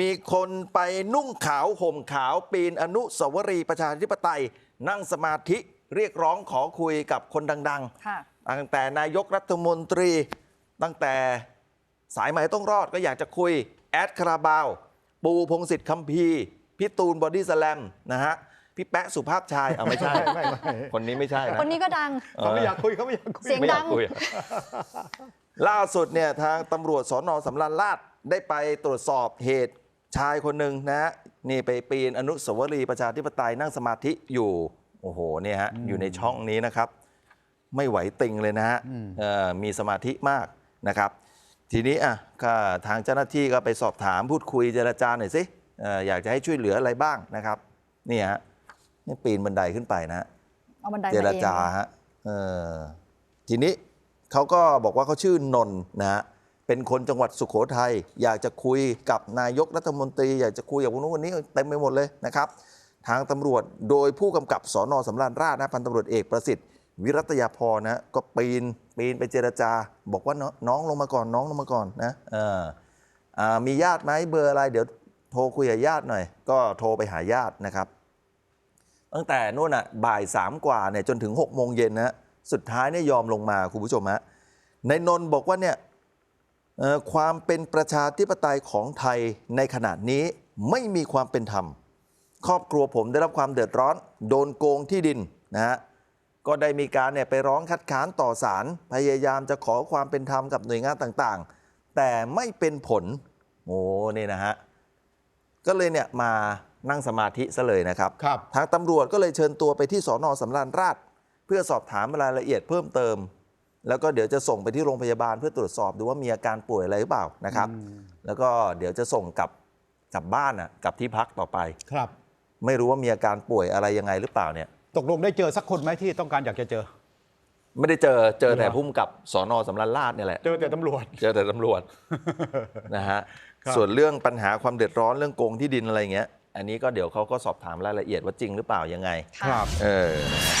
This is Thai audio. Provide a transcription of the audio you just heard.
มีคนไปนุ่งขาวห่มขาวปีนอนุสาวรีย์ประชาธิปไตย นั่งสมาธิเรียกร้องขอคุยกับคนดังค่ะ ๆ ตั้งแต่นายกรัฐมนตรี ตั้งแต่สายไหมต้องรอดก็อยากจะคุย แอดคาราบาว ปูพงศิษฐ์คัมภีร์พี่ตูนบอดี้สแลมนะฮะ พี่แปะสุภาพชายเอาไม่ใช่ไม่ไม่คนนี้ไม่ใช่นะ คนนี้ก็ดัง เขาไม่อยากคุยเขาไม่อยากคุย เสียง ไม่อดัยากคุยล่าสุดเนี่ยทางตำรวจสอนอสำราญราชได้ไปตรวจสอบเหตุ ชายคนหนึ่งนะฮะนี่ไปปีนอนุสาวรีย์ประชาธิปไตยนั่งสมาธิอยู่ โอ้โหเนี่ยฮะอยู่ในช่องนี้นะครับ ไม่ไหวติงเลยนะฮะเอ่อมีสมาธิมากนะครับ ทีนี้อะก็ทางเจ้าหน้าที่ก็ไปสอบถามพูดคุยเจรจาหน่อยสิเอ่ออยากจะให้ช่วยเหลืออะไรบ้างนะครับนี่ฮะนี่ปีนบันไดขึ้นไปนะฮะ เอาบันไดเจมารเองจาฮะเออทีนี้เขาก็บอกว่าเขาชื่อนนท์นะฮะ เป็นคนจังหวัดสุขโขทัยอยากจะคุยกับนายกรัฐมนตรี อยากจะคุยกับคนนู้นคนนี้เต็มไปหมดเลยนะครับ ทางตำรวจโดยผู้กำกับสอนอสำราญราชนะพันตำรวจเอกประสิทธิ์ วิรัตยาพรนะก็ปีนปีนไปเจรจา บอกว่าน้องลงมาก่อนน้องลงมาก่อนนะเออมีญาติไหมเบอร์อะไรเดี๋ยวโทรคุยกับญาติหน่อย ก็โทรไปหาญาตินะครับ ตั้งแต่นู่นอะบ่ายสามกว่าเนี่ยจนถึง6กโมงเย็นนะสุดท้ายเนี่ยยอมลงมาคุณผู้ชมฮะในนนท์บอกว่าเนี่ย ความเป็นประชาธิปไตยของไทยในขณะนี้ไม่มีความเป็นธรรม ครอบครัวผมได้รับความเดือดร้อน โดนโกงที่ดินนะฮะก็ได้มีการเนี่ยไปร้องคัดค้านต่อศาลพยายามจะขอความเป็นธรรมกับหน่วยงานต่างๆ แต่ไม่เป็นผลโอ้นี่นะฮะก็เลยเนี่ยมานั่งสมาธิซะเลยนะครับครับทางตำรวจก็เลยเชิญตัวไปที่สอนอสำราญราช เพื่อสอบถามรายละเอียดเพิ่มเติม แล้วก็เดี๋ยวจะส่งไปที่โรงพยาบาลเพื่อตรวจสอบดูว่ามีอาการป่วยอะไรหรือเปล่านะครับ แล้วก็เดี๋ยวจะส่งกลับกลับบ้านอะกลับที่พักต่อไป ครับ ไม่รู้ว่ามีอาการป่วยอะไรยังไงหรือเปล่าเนี่ย ตกลงได้เจอสักคนไหมที่ต้องการอยากจะเจอ ไม่ได้เจอเจอแต่เหรอพุ่มกับสอนอสำราญราชเนี่ยแหละ เจอแต่ตำรวจ เจอแต่ตำรวจ นะฮะครับ ส่วนเรื่องปัญหาความเดือดร้อนเรื่องโกงที่ดินอะไรเงี้ย อันนี้ก็เดี๋ยวเขาก็สอบถามรายละเอียดว่าจริงหรือเปล่ายังไงค่ะเออนะฮะ